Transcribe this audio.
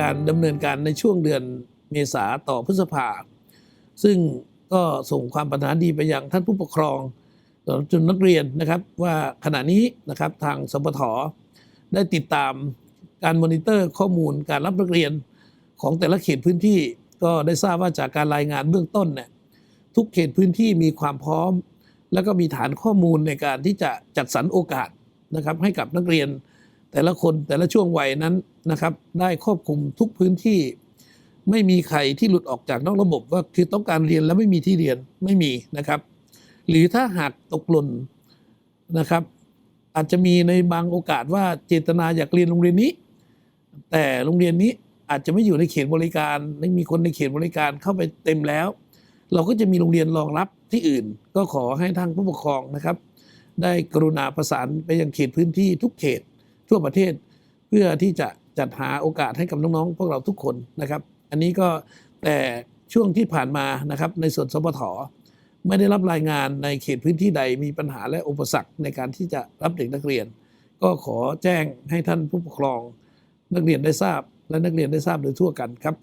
การดำเนินการในช่วงเดือนเมษาต่อพฤษภา ซึ่งก็ส่งความปรารถนาดีไปยังท่านผู้ปกครองตลอจนนักเรียนนะครับว่าขณะนี้นะครับทางสปทได้ติดตามการมอนิเตอร์ข้อมูลการรับนักเรียนของแต่ละเขตพื้นที่ก็ได้ทราบว่าจากการรายงานเบื้องต้นเนี่ยทุกเขตพื้นที่มีความพร้อม แล้วก็มีฐานข้อมูลในการที่จะจัดสรรโอกาสนะครับให้กับนักเรียน แต่ละคนแต่ละช่วงวัยนั้นนะครับ ได้ครอบคลุมทุกพื้นที่ ไม่มีใครที่หลุดออกจากนอกระบบว่าคือต้องการเรียนแล้วไม่มีที่เรียนไม่มีนะครับ หรือถ้าหากตกหล่นนะครับ อาจจะมีในบางโอกาสว่าเจตนาอยากเรียนโรงเรียนนี้ แต่โรงเรียนนี้อาจจะไม่อยู่ในเขตบริการไม่มีคนในเขตบริการเข้าไปเต็มแล้ว เราก็จะมีโรงเรียนรองรับที่อื่น ก็ขอให้ทางผู้ปกครองนะครับ ได้กรุณาประสานไปยังเขตพื้นที่ทุกเขต ทั่วประเทศ เพื่อที่จะจัดหาโอกาสให้กับน้องๆพวกเราทุกคนนะครับ อันนี้ก็แต่ช่วงที่ผ่านมานะครับ ในส่วนสปทไม่ได้รับรายงานในเขตพื้นที่ใดมีปัญหาและอุปสรรคในการที่จะรับเด็กนักเรียน ก็ขอแจ้งให้ท่านผู้ปกครอง นักเรียนได้ทราบ และนักเรียนได้ทราบโดยทั่วกันครับ